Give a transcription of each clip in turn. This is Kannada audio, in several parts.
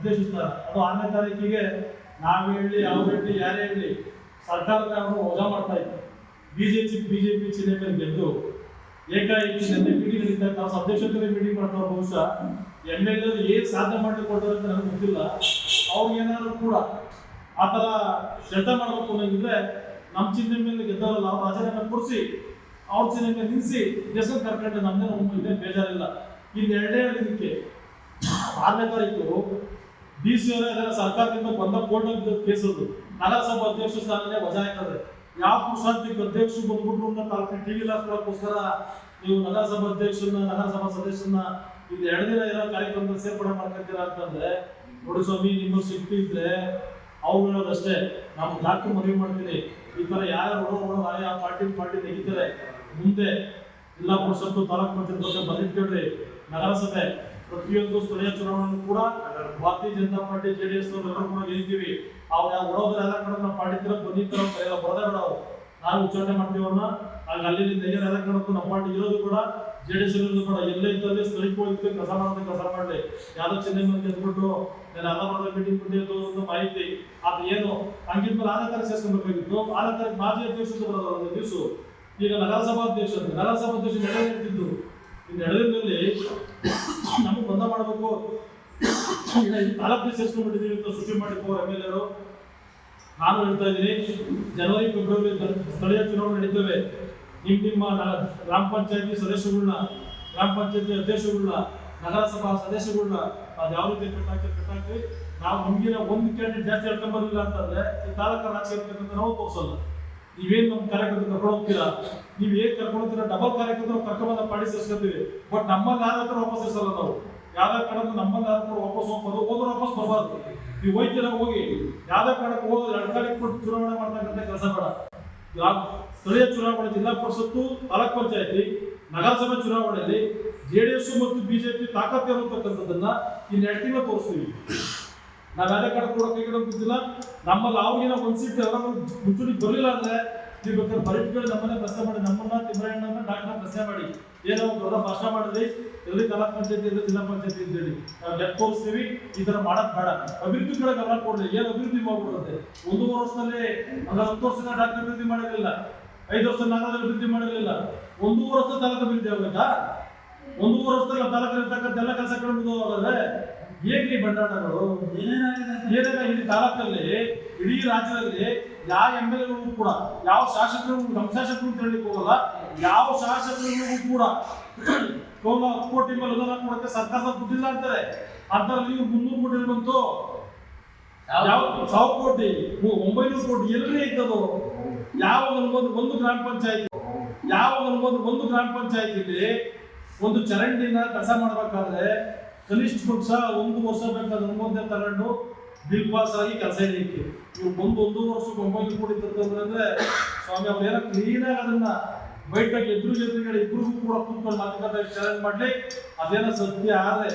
ಉದ್ದೇಶಿಸ್ತಾರೆ ಅದು ಆರನೇ ತಾರೀಕಿಗೆ ನಾವು ಹೇಳಿ, ಅವ್ರು ಹೇಳಿ, ಯಾರೇ ಹೇಳಿ ಸರ್ಕಾರದ ಅವರು ವಜಾ ಮಾಡ್ತಾ ಇತ್ತು ಬಿಜೆಪಿ ಬಿಜೆಪಿ ಚಿಹ್ನೆ ಮೇಲೆ ಗೆದ್ದು ಏಕಾಏಕಿ ನಿನ್ನೆ ಮೀಟಿಂಗ್ ನಡೀತಾ ಅಧ್ಯಕ್ಷತೆ ಅವ್ರ ಅಧ್ಯಕ್ಷತೆಯಲ್ಲಿ ಮೀಟಿಂಗ್ ಮಾಡ್ತಾರೆ ಬಹುಶಃ ಎಂ ಎಲ್ ಎ ಏನು ಸಾಧನೆ ಮಾಡಿ ಕೊಡ್ತಾರೆ ಅಂತ ನನಗೆ ಗೊತ್ತಿಲ್ಲ. ಅವ್ರಿಗೇನಾದ್ರು ಕೂಡ ಆ ಥರ ಶ್ರದ್ಧೆ ಮಾಡಬೇಕು ಅನ್ನೋದಿದ್ರೆ ನಮ್ಮ ಚಿಹ್ನೆ ಮೇಲೆ ಗೆದ್ದವರಲ್ಲ ಅವ್ರ ಆಚರಣೆ ಕೊಡಿಸಿ, ಅವ್ರ ಚಿಹ್ನೆ ಮೇಲೆ ನಿಲ್ಲಿಸಿ ಹೆಸರು ಕರ್ಕೊಂಡು ನಮ್ಮದೇ ನಮ್ಮ ಇದೆ ಬೇಜಾರಿಲ್ಲ. ಇನ್ನೆರಡೇ ಇದಕ್ಕೆ ಆರನೇ ತಾರೀಕು ಡಿ ಸಿ ಅವರೇ ಅದರ ಸರ್ಕಾರದಿಂದ ಬಂದ ಕೋರ್ಟ್ ಕೇಸ್ ಅದು. ನಗರಸಭಾ ಅಧ್ಯಕ್ಷ ಸ್ಥಾನನೇ ವಜಾ ಆಯ್ತದೆ ಯಾವ ಪುರುಷಾಂತಿಕ ಅಧ್ಯಕ್ಷರು ಬಂದ್ಬಿಟ್ರು ತಾಲೂಕು ಟಿವಿ ಹಾಸ್ಕೊಳಕ್ಕೋಸ್ಕರ ನೀವು ನಗರಸಭಾ ಅಧ್ಯಕ್ಷರನ್ನ, ನಗರಸಭಾ ಸದಸ್ಯರನ್ನ ಇದು ಎರಡು ದಿನ ಇರೋ ಕಾರ್ಯಕ್ರಮದ ಸೇರ್ಪಡೆ ಮಾಡ್ಕೊತೀರಾ ಅಂತಂದ್ರೆ, ನೋಡಿ ಸ್ವಾಮಿ ನಿಮ್ಮ ಶಕ್ತಿ ಇದ್ರೆ ಅವ್ರು ಹೇಳೋದಷ್ಟೇ ನಾವು ಡಾಕ್ಟರ್ ಮದುವೆ ಮಾಡ್ತೀನಿ ಈ ತರ ಯಾರು ಆ ಪಾರ್ಟಿ ಪಾರ್ಟಿ ತೆಗಿತಾರೆ. ಮುಂದೆ ಜಿಲ್ಲಾ ಪರಿಷತ್ತು ತಾಲೂಕು ಪಂಚಾಯತ್ ಬಗ್ಗೆ ಬರೆದಿಟ್ಕೊಳ್ರಿ ನಗರಸಭೆ ಪ್ರತಿಯೊಂದು ಸ್ಥಳೀಯ ಚುನಾವಣೆ ಕೂಡ Bharatiya Janata party J D S ಎಲ್ಲರೂ ಕೂಡ ಗೆಲ್ತೀವಿ. ಅವ್ರು ಯಾವ ಹೊಡೋದ್ರ ಎಲ್ಲ ಕಡೆ ನಾವು ಪಾರ್ಟಿ ತರ ಬಂದಿರ್ತಾರ ಕೈಯಲ್ಲ ಬರದೇ ಅವ್ರು. ನಾವು ಉಚ್ಚಾರಣೆ ಮಾಡ್ತೀವಿ ಅವ್ರನ್ನ. ಆಗ ಅಲ್ಲಿ ಧೈರ್ಯ ಎಲ್ಲ ಕಡೆ ನಮ್ಮ ಪಾರ್ಟಿ ಇರೋದು ಕೂಡ ಜೆ ಡಿ ಎಸ್ ಇರೋದು ಕೂಡ. ಎಲ್ಲೇ ಇದ್ದಲ್ಲಿ ಸ್ಥಳೀಯ ಹೋಗಿ ಕಸ ಮಾಡೋದು, ಕಸ ಮಾಡಲಿ ಯಾವ್ದೋ ಚೆನ್ನೈ ಮಂದಿ ಗೆದ್ಬಿಟ್ಟು ನಾನು ಎಲ್ಲ ಬರೋದ ಮೀಟಿಂಗ್ ಬಂದಿದ್ದು ಒಂದು ಮಾಹಿತಿ. ಅದು ಏನು? ಹಂಗಿದ್ಮೇಲೆ ಆರನೇ ತಾರೀಕು ಸೇರ್ಸ್ಕೊಬೇಕಾಗಿತ್ತು. ಆರನೇ ತಾರೀಕು ಮಾಜಿ ಅಧ್ಯಕ್ಷರು ಬರೋದು ಒಂದು ದಿವಸ. ಈಗ ನಗರಸಭಾ ಅಧ್ಯಕ್ಷ ನಗರಸಭಾ ಅಧ್ಯಕ್ಷ ನಡೆ ನಡೆದಲ್ಲಿ ನಮಗೆ ಬಂದ ಮಾಡಬೇಕು. ತಾಲೂಕು ಸೇರಿಸ್ಕೊಂಡ್ಬಿಟ್ಟಿದ್ದೀವಿ ಅಂತ ಸುದ್ದಿ ಮಾಡಿದ್ರು ಎಂ ಎಲ್ ಎರು ನಾನು ಹೇಳ್ತಾ ಇದ್ದೀನಿ, ಜನವರಿ, ಫೆಬ್ರವರಿ ಸ್ಥಳೀಯ ಚುನಾವಣೆ ನಡೀತವೆ. ನಿಮ್ಮ ನಿಮ್ಮ ಗ್ರಾಮ ಪಂಚಾಯತಿ ಸದಸ್ಯಗಳನ್ನ ಗ್ರಾಮ ಪಂಚಾಯತಿ ಅಧ್ಯಕ್ಷಗಳನ್ನ ನಗರಸಭಾ ಸದಸ್ಯಗಳನ್ನ ಅದು ಯಾವ ರೀತಿ ಕಟ್ಟಾಕಿ ಕಟ್ಟಾಕಿ ನಾವು ಹಂಗಿನ ಒಂದು ಕ್ಯಾಂಡಿಡೇಟ್ ಜಾಸ್ತಿ ಹೇಳ್ಕೊಂಡ್ ಬರಲಿಲ್ಲ ಅಂತಂದ್ರೆ ಈ ತಾಲೂಕು ಇರ್ತಕ್ಕಂಥ ನಾವು ತೋರಿಸಲ್ಲ. ನೀವೇನ್ ನಮ್ಮ ಕಾರ್ಯಕರ್ತರು ಕರ್ಕೊಂಡು ಹೋಗ್ತೀರಾ? ನೀವು ಏನ್ ಕರ್ಕೊಂಡು ಡಬಲ್ ಕಾರ್ಯಕ್ರಮ ಕರ್ಕೊಂಡ್ ಪಾಡಿ ಸೇರ್ಸ್ಕೊತೀವಿ. ಬಟ್ ನಮ್ಮಲ್ಲಿ ಯಾರ ವಾಪಸ್ ಸೇರ್ಸಲ್ಲ ನಾವು. ಯಾವ್ದೇ ಕಾರಣಕ್ಕೂ ನಮ್ಮಲ್ಲಿ ಯಾರ ವಾಪಸ್ ಹೋಗ್ಬೋದು ಹೋದ್ರೆ ವಾಪಸ್ ಬರಬಾರ್ದು. ನೀವು ಹೋಯ್ತೀರ ಹೋಗಿ ಯಾವ ಕಾರಣಕ್ಕೆ ಹೋದ್ರೆ ಎರಡು ಕಾಲಕ್ಕೆ ಕೊಟ್ಟು ಚುನಾವಣೆ ಮಾಡ್ತಕ್ಕಂಥ ಕೆಲಸ ಬೇಡ. ಸ್ಥಳೀಯ ಚುನಾವಣೆ, ಜಿಲ್ಲಾ ಪರಿಷತ್ತು, ತಾಲೂಕ್ ಪಂಚಾಯತಿ, ನಗರಸಭೆ ಚುನಾವಣೆಯಲ್ಲಿ ಜೆಡಿಎಸ್ ಮತ್ತು ಬಿಜೆಪಿ ತಾಕತ್ ಇರತಕ್ಕಂಥದ್ದನ್ನ ಇನ್ನೆರಡು ಎರಡು ತಿಂಗಳು ತೋರಿಸ್ತೀವಿ. ನಾವ್ ಯಾವ್ದೇ ಕಡೆ ಕೂಡ ನಮ್ಮಲ್ಲಿ ಅವ್ರಿಗಿನ ಒಂದ್ ಸೀಟ್ ಯಾರಾದ್ರೂ ಮುಂಚೂಣಿ ಬರಲಿಲ್ಲ ಅಂದ್ರೆ ನೀವು ಬೇಕಾದ್ರೆ ಬರೀಟ್ಗಳು ನಮ್ಮನ್ನ ಪ್ರಶ್ನೆ ಮಾಡಿ, ನಮ್ಮನ್ನ ತಿಮ್ಮರಾಯಣ್ಣನ ಡಾಕ್ಟರ್ ಪ್ರಶ್ನೆ ಮಾಡಿ. ಏನೋ ದೊಡ್ಡ ಭಾಷಣ ಮಾಡಿದ್ರಿ, ಎಲ್ಲಿ ಕಲಾ ಪಂಚಾಯತಿ ಇದ್ರೆ ಜಿಲ್ಲಾ ಪಂಚಾಯತಿ ಅಂತೇಳಿ ನಾವು ಹೋಗ್ತೀವಿ, ಈ ತರ ಮಾಡಕ್ ಬೇಡ. ಅಭಿವೃದ್ಧಿ ಕಡೆ ಗಮನ ಕೊಡ್ರಿ, ಏನು ಅಭಿವೃದ್ಧಿ ಮಾಡ್ಬಿಡುತ್ತೆ? ಒಂದೂವರೆ ವರ್ಷದಲ್ಲಿ ಅಂದ್ರೆ ಹತ್ತು ವರ್ಷದ ಡಾಕ್ಟರ್ ಅಭಿವೃದ್ಧಿ ಮಾಡಿರಲಿಲ್ಲ. ಐದು ವರ್ಷ ನಾಲ್ಕು ಅಭಿವೃದ್ಧಿ ಮಾಡಿರಲಿಲ್ಲ. ಒಂದೂವರೆ ವರ್ಷದ ತಾಲೂಕು ಅಭಿವೃದ್ಧಿ ಆಗ್ಬೇಕಾ ಒಂದೂವರೆ ವರ್ಷದಲ್ಲಿ ತಾಲೂಕಲ್ಲಿ ಇರ್ತಕ್ಕಂಥ ಎಲ್ಲ ಕೆಲಸಗಳು ಮುಗಿದೋಗಾದ್ರೆ ಹೇಗೆ ಈ ಬಂಡಾಟಗಳು? ಏನೇನ ಇಡೀ ತಾಲೂಕಲ್ಲಿ ಇಡೀ ರಾಜ್ಯದಲ್ಲಿ ಯಾವ ಎಂ ಎಲ್ ಎಗಳಿಗೂ ಕೂಡ, ಯಾವ ಶಾಸಕರು ನಮ್ಮ ಶಾಸಕರು ಅಂತ ಹೇಳಲಿಕ್ಕೆ ಹೋಗಲ್ಲ, ಯಾವ ಶಾಸಕರಿಗೂ ಕೂಡ ಕೋಟಿ ಮೇಲೆ ಅನುದಾನ ಕೊಡಕ್ಕೆ ಸರ್ಕಾರದ ದುಡ್ಡಿಲ್ಲ ಅಂತಾರೆ. ಅದರಲ್ಲಿ ಮುನ್ನೂರು ಕೋಟಿ ಬಂತು. ಯಾವ ಸಾವಿರ ಕೋಟಿ ಒಂಬೈನೂರು ಕೋಟಿ ಎಲ್ಲಿ ಐತದು ಯಾವ ಅನ್ಬೋದು ಒಂದು ಗ್ರಾಮ ಪಂಚಾಯತಿ, ಯಾವ ಅನ್ಬೋದು ಒಂದು ಗ್ರಾಮ ಪಂಚಾಯತಿಲಿ ಒಂದು ಚರಂಡಿನ ಕಸ ಮಾಡ್ಬೇಕಾದ್ರೆ ಕನಿಷ್ಠ ಪಕ್ಷ ಒಂದು ವರ್ಷ ಬೇಕಾದ್ರೆ ಅನುಮೋದನೆ ತಗೊಂಡು ಬಿಲ್ ಪಾಸ್ ಆಗಿ ಕೆಲಸ ಇದಕ್ಕೆ ಇವ್ರು ಬಂದು ಒಂದು ವರ್ಷಕ್ಕೆ ಒಂಬೈನೂರು ಕೋಟಿ ತಂದ್ರೆ ಅಂದ್ರೆ ಸ್ವಾಮಿ ಏನೋ ಕ್ಲೀನಾಗಿ ಅದನ್ನ ಬೈಟಾಗಿ ಎದುರು ಎದುರುಗಡೆ ಇಬ್ಬರಿಗೂ ಕೂಡ ಕೂತ್ಕೊಂಡು ಮಾತುಕತೆ ಚಾಲೆಂಜ್ ಮಾಡ್ಲಿ. ಅದೇನೋ ಸತ್ಯ ಆದ್ರೆ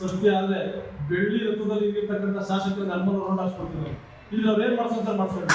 ಸತ್ಯ ಆದ್ರೆ ಬೆಳ್ಳಿ ರಥದಲ್ಲಿ ಇರ್ತಕ್ಕಂಥ ಶಾಸಕರಿಗೆ ಅನುಮಾನ ರೋಡ್ ಇಲ್ಲಿ ಅವ್ರು ಏನ್ ಮಾಡ್ಸೋ ಮಾಡ್ಸ್ಕೊಂಡು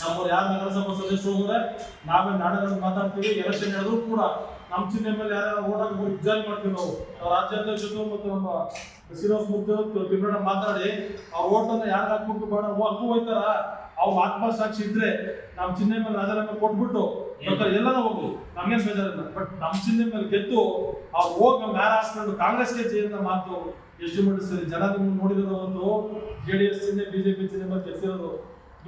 ನಮ್ಮವ್ರು ಯಾರು ನಗರಸಭಾ ಸದಸ್ಯರು ಹೋದ್ರೆ ನಾವೇ ನಾಡಗಳ ಮಾತಾಡ್ತೀವಿ, ಎಲೆಕ್ಷನ್ ಹೇಳಿದ್ರು ಕೂಡ ನಮ್ಮ ಚಿಹ್ನೆ ಮೇಲೆ ಯಾರು ಓಟ್ ಹಾಕಿ ವಿಚಾರ ಮಾಡ್ತೀವಿ ನಾವು. ರಾಜ್ಯಾಧ್ಯಕ್ಷರು ಮತ್ತು ನಮ್ಮ ಶ್ರೀನಿವಾಸ ಮೂರ್ತಿ ತಿಮ್ಮಣ್ಣ ಮಾತಾಡಿ, ಆ ಓಟನ್ನು ಯಾರು ಹಾಕ್ಬೇಕು ಬೇಡ ಹಕ್ಕು ಹೋಯ್ತಾರ? ಆತ್ಮ ಆತ್ಮಸಾಕ್ಷಿ ಇದ್ರೆ ನಮ್ಮ ಚಿಹ್ನೆ ಮೇಲೆ ರಾಜೀನಾಮೆ ಕೊಟ್ಬಿಟ್ಟು ಎಲ್ಲ ಹೋಗ್ಲಿ ನಮ್ಗೇನ್ ಬೇಜಾರಿಲ್ಲ. ಬಟ್ ನಮ್ಮ ಚಿಹ್ನೆ ಮೇಲೆ ಗೆದ್ದು ಆ ಹೋಗಿ ನಮ್ಗೆ ಯಾರು ಹಾಸ್ಕೊಂಡು ಕಾಂಗ್ರೆಸ್ಗೆ ಜೈಲಿನ ಮಾತು ಎಷ್ಟು ಮಟ್ಟ ಸರಿ. ಜನ ನಿಮ್ಗೆ ನೋಡಿರೋದು ಒಂದು ಜೆ ಡಿ ಎಸ್ ಚಿಹ್ನೆ ಬಿಜೆಪಿ ಚಿಹ್ನೆ ಮೇಲೆ ಗೆದ್ದಿರೋದು.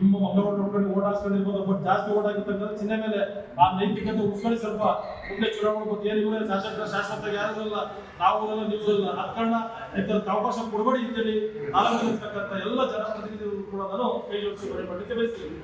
ನಿಮ್ಮ ಮಕ್ಕಳು ನೋಡ್ಕೊಂಡು ಓಡಾಡ್ಸ್ಕೊಂಡಿರ್ಬೋದು ಬಟ್ ಜಾಸ್ತಿ ಓಡಾಗಿರ್ತಕ್ಕಂಥ ಚಿನ್ನೆ ಮೇಲೆ ಆ ನೈತಿಕತೆ ಉಳಿಸ್ಕೊಳ್ಳಿ ಸ್ವಲ್ಪ ಮುಂದೆ ಚುನಾವಣೆ ಬಗ್ಗೆ ಏನು ಇವರೇ ಶಾಸಕರ ಶಾಶ್ವತ ಯಾರು ಇಲ್ಲ ನಾವು ನೀವು ಇಲ್ಲ ಹತ್ಕಣ್ಣ ಇಂಥದಕ್ಕೆ ಅವಕಾಶ ಕೊಡಬೇಡಿ ಅಂತೇಳಿ ನಾಲ್ಕು ಎಲ್ಲ ಜನಪ್ರತಿನಿಧಿಗಳು ಕೂಡ ನಾನು ಕೈ ಜೋಡಿಸಿ ಬಯಸ್ತೀನಿ.